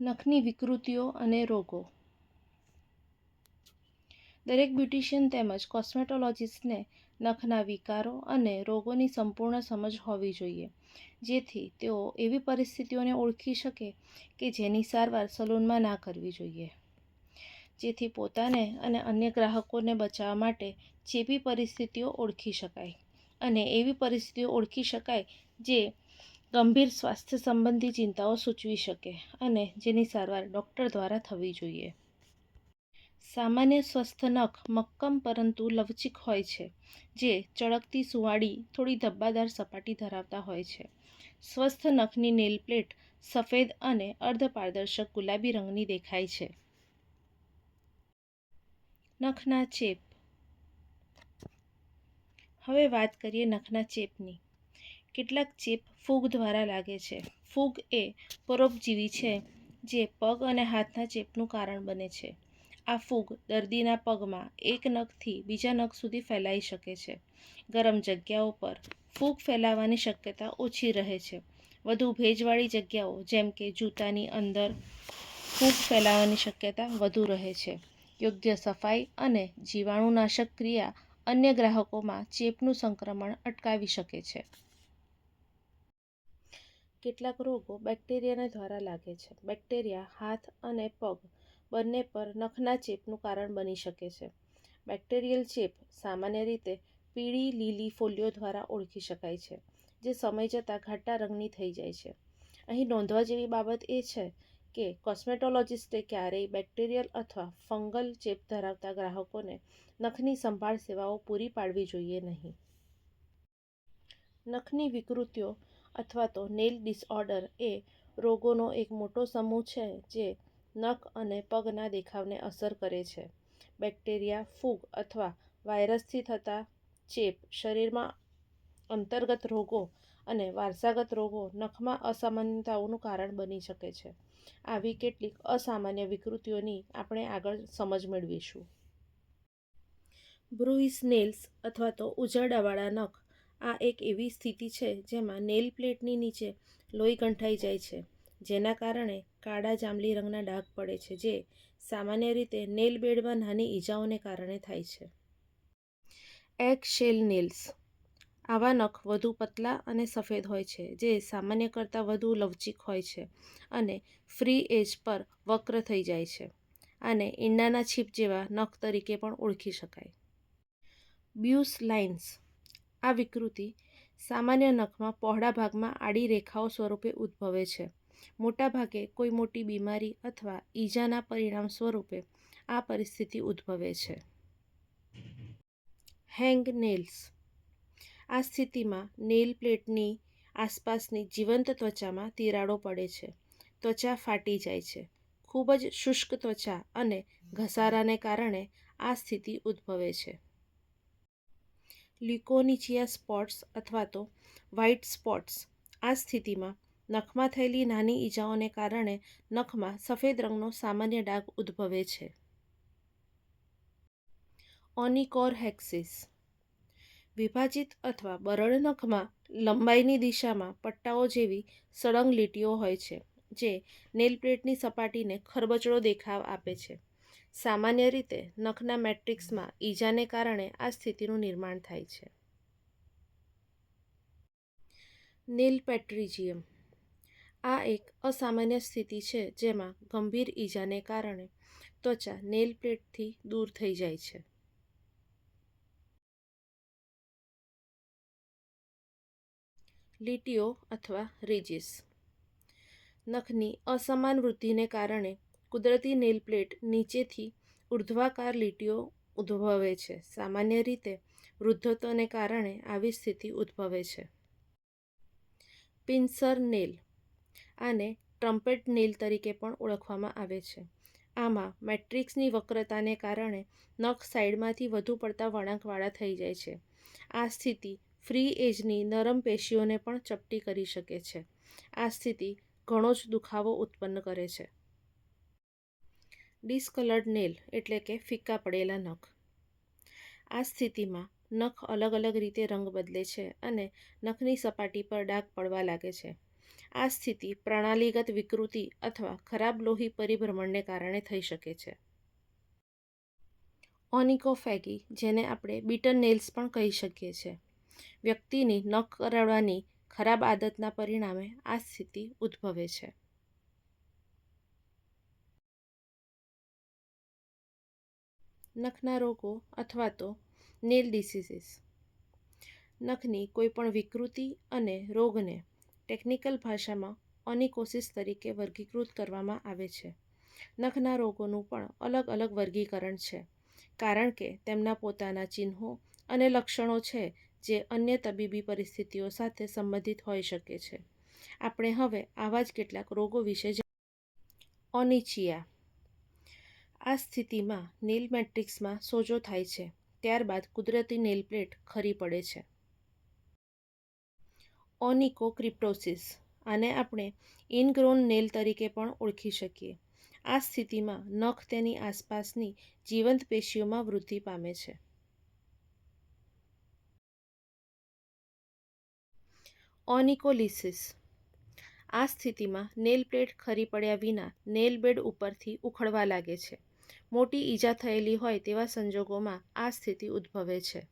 નખની વિકૃતિઓ અને રોગો. દરેક બ્યુટિશિયન તેમજ કોસ્મેટોલોજિસ્ટને નખના વિકારો અને રોગોની સંપૂર્ણ સમજ હોવી જોઈએ, જેથી તેઓ એવી પરિસ્થિતિઓને ઓળખી શકે કે જેની સારવાર સલૂનમાં ના કરવી જોઈએ. જેથી પોતાને અને અન્ય ગ્રાહકોને બચાવવા માટે ચેપી પરિસ્થિતિઓ ઓળખી શકાય અને એવી પરિસ્થિતિઓ ઓળખી શકાય જે ગંભીર સ્વાસ્થ્ય સંબંધી ચિંતાઓ સૂચવી શકે અને જેની સારવાર ડૉક્ટર દ્વારા થવી જોઈએ. સામાન્ય સ્વસ્થ નખ મક્કમ પરંતુ લવચીક હોય છે, જે ચળકતી સુંવાળી, થોડી ધબ્બાદાર સપાટી ધરાવતા હોય છે. સ્વસ્થ નખની નેલ પ્લેટ સફેદ અને અર્ધપારદર્શક ગુલાબી રંગની દેખાય છે. નખના ચેપ. હવે વાત કરીએ નખના ચેપની. કેટલાક ચેપ ફૂગ દ્વારા લાગે છે. ફૂગ એ પરોપજીવી છે, જે પગ અને હાથના ચેપનું કારણ બને છે. આ ફૂગ દર્દીના પગમાં એક નખથી બીજા નખ સુધી ફેલાઈ શકે છે. ગરમ જગ્યાઓ પર ફૂગ ફેલાવાની શક્યતા ઓછી રહે છે. વધુ ભેજવાળી જગ્યાઓ, જેમ કે જૂતાની અંદર ફૂગ ફેલાવાની શક્યતા વધુ રહે છે. યોગ્ય સફાઈ અને જીવાણુનાશક ક્રિયા અન્ય ગ્રાહકોમાં ચેપનું સંક્રમણ અટકાવી શકે છે. કેટલાક રોગો બેક્ટેરિયાને દ્વારા લાગે છે. બેક્ટેરિયા, હાથ અને પગ બંને પર નખના ચેપનું કારણ બની શકે છે. બેક્ટેરિયલ ચેપ સામાન્ય રીતે પીળી લીલી ફોલ્લીઓ દ્વારા ઓળખી શકાય છે, જે સમય જતાં ઘાટા રંગની થઈ જાય છે. અહીં નોંધવા જેવી બાબત એ છે કે કોસ્મેટોલોજિસ્ટે ક્યારેય બેક્ટેરિયલ અથવા ફંગલ ચેપ ધરાવતા ગ્રાહકોને નખની સંભાળ સેવાઓ પૂરી પાડવી જોઈએ નહીં. નખની વિકૃતિઓ અથવા તો નેલ ડિસઓર્ડર એ રોગોનો એક મોટો સમૂહ છે જે નખ અને પગના દેખાવને અસર કરે છે. બેક્ટેરિયા, ફૂગ અથવા વાયરસથી થતા ચેપ શરીરમાં અંતર્ગત રોગો અને વારસાગત રોગો નખમાં અસામાન્યતાઓનું કારણ બની શકે છે. આવી કેટલીક અસામાન્ય વિકૃતિઓની આપણે આગળ સમજ મેળવીશું. બ્રુઇસ નેલ્સ અથવા તો ઉજરડાવાળા નખ આ એક એવી સ્થિતિ છે જેમાં નેલ પ્લેટની નીચે લોહી ગંઠાઈ જાય છે, જેના કારણે કાળા જાંબલી રંગના ડાઘ પડે છે, જે સામાન્ય રીતે નેલ બેડમાં નાની ઈજાઓને કારણે થાય છે. Egg shell nails. આવા નખ વધુ પતલા અને સફેદ હોય છે, જે સામાન્ય કરતાં વધુ લવચીક હોય છે અને ફ્રી એજ પર વક્ર થઈ જાય છે આને ઈંડાના છીપ જેવા નખ તરીકે પણ ઓળખી શકાય. Beau's lines. આ વિકૃતિ સામાન્ય નખમાં પહોળા ભાગમાં આડી રેખાઓ સ્વરૂપે ઉદ્ભવે છે. મોટાભાગે કોઈ મોટી બીમારી અથવા ઈજાના પરિણામ સ્વરૂપે આ પરિસ્થિતિ ઉદ્ભવે છે. Hang nails. આ સ્થિતિમાં નેલ પ્લેટની આસપાસની જીવંત ત્વચામાં તિરાડો પડે છે. ત્વચા ફાટી જાય છે. ખૂબ જ શુષ્ક ત્વચા અને ઘસારાને કારણે આ સ્થિતિ ઉદ્ભવે છે. લ્યુકોનિચિયા સ્પોટ્સ અથવા તો વ્હાઇટ સ્પોટ્સ આ સ્થિતિમાં નખમાં થયેલી નાની ઈજાઓને કારણે નખમાં સફેદ રંગનો સામાન્ય ડાઘ ઉદ્ભવે છે. ઓનિકોરહેક્સિસ. વિભાજિત અથવા બરડ નખમાં લંબાઈની દિશામાં પટ્ટાઓ જેવી સળંગ લીટીઓ હોય છે, જે નેલ પ્લેટની સપાટીને ખરબચડો દેખાવ આપે છે. સામાન્ય રીતે નખના મેટ્રિક્સમાં ઈજાને કારણે આ સ્થિતિનું નિર્માણ થાય છે. Nail pterygium. આ એક અસામાન્ય સ્થિતિ છે જેમાં ગંભીર ઈજાને કારણે ત્વચા નેલ પ્લેટથી દૂર થઈ જાય છે. લીટીઓ અથવા રિજીસ. નખની અસમાન વૃદ્ધિને કારણે કુદરતી નેલ પ્લેટ નીચેથી ઉર્ધ્વાકાર લીટીઓ ઉદ્ભવે છે. સામાન્ય રીતે વૃદ્ધત્વને કારણે આવી સ્થિતિ ઉદ્ભવે છે. પિન્સર નેલ આને ટ્રમ્પેટ નેલ તરીકે પણ ઓળખવામાં આવે છે. આમાં મેટ્રિક્સની વક્રતાને કારણે નખ સાઇડમાંથી વધુ પડતા વળાંકવાળા થઈ જાય છે. આ સ્થિતિ ફ્રી એજની નરમ પેશીઓને પણ ચપટી કરી શકે છે. આ સ્થિતિ ઘણો જ દુખાવો ઉત્પન્ન કરે છે. ડિસકલર્ડ નેલ એટલે કે ફિક્કા પડેલા નખ. આ સ્થિતિમાં નખ અલગ અલગ રીતે રંગ બદલે છે અને નખની સપાટી પર ડાઘ પડવા લાગે છે. આ સ્થિતિ પ્રણાલીગત વિકૃતિ અથવા ખરાબ લોહી પરિભ્રમણને કારણે થઈ શકે છે. ઓનિકોફેગી, જેને આપણે બીટન નેલ્સ પણ કહી શકીએ છીએ વ્યક્તિની નખ કરડવાની ખરાબ આદતના પરિણામે આ સ્થિતિ ઉદ્ભવે છે. નખના રોગો અથવા તો નેલ ડિસીઝીસ નખની કોઈપણ વિકૃતિ અને રોગને ટેકનિકલ ભાષામાં ઓનિકોસિસ તરીકે વર્ગીકૃત કરવામાં આવે છે. નખના રોગોનું પણ અલગ અલગ વર્ગીકરણ છે, કારણ કે તેમના પોતાના ચિહ્નો અને લક્ષણો છે જે અન્ય તબીબી પરિસ્થિતિઓ સાથે સંબંધિત હોઈ શકે છે. આપણે હવે આવા જ કેટલાક રોગો વિશે ઓનિચિયા આ સ્થિતિમાં નેલ મેટ્રિક્સમાં સોજો થાય છે, ત્યારબાદ કુદરતી નેલ પ્લેટ ખરી પડે છે. ઓનિકોક્રિપ્ટોસિસ, આને આપણે ઇનગ્રોન નેલ તરીકે પણ ઓળખી શકીએ. આ સ્થિતિમાં નખ તેની આસપાસની જીવંત પેશીઓમાં વૃદ્ધિ પામે છે. ઓનિકોલિસિસ, આ સ્થિતિમાં નેલ પ્લેટ ખરી પડ્યા વિના નેલ બેડ ઉપરથી ઉખડવા લાગે છે. મોટી ઈજા થયેલી હોય તેવા સંજોગોમાં આ સ્થિતિ ઉદ્ભવે છે.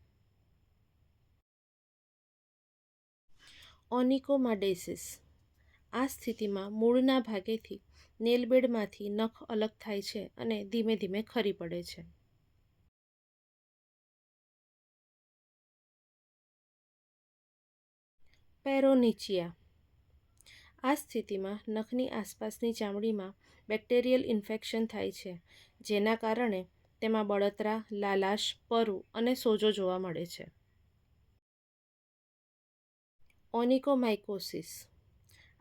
ઓનિકોમાડેસિસ. આ સ્થિતિમાં મૂળના ભાગેથી નેલબેડમાંથી નખ અલગ થાય છે અને ધીમે ધીમે ખરી પડે છે. પેરોનિચિયા. આ સ્થિતિમાં નખની આસપાસની ચામડીમાં બેક્ટેરિયલ ઇન્ફેક્શન થાય છે જેના કારણે તેમાં બળતરા, લાલાશ, પરુ અને સોજો જોવા મળે છે. ઓનિકોમાઇકોસિસ.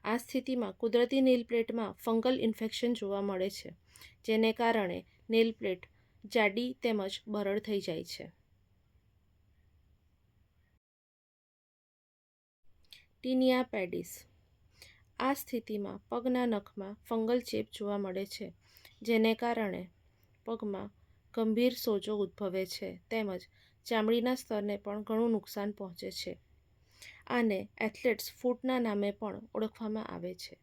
આ સ્થિતિમાં કુદરતી નેલ પ્લેટમાં ફંગલ ઇન્ફેક્શન જોવા મળે છે, જેને કારણે નેલ પ્લેટ જાડી તેમજ બરડ થઈ જાય છે. ટીનિયા પેડિસ આ સ્થિતિમાં પગના નખમાં ફંગલ ચેપ જોવા મળે છે, જેને કારણે પગમાં ગંભીર સોજો ઉદ્ભવે છે તેમજ ચામડીના સ્તરને પણ ઘણું નુકસાન પહોંચે છે. આને એથ્લેટ્સ ફૂટના નામે પણ ઓળખવામાં આવે છે.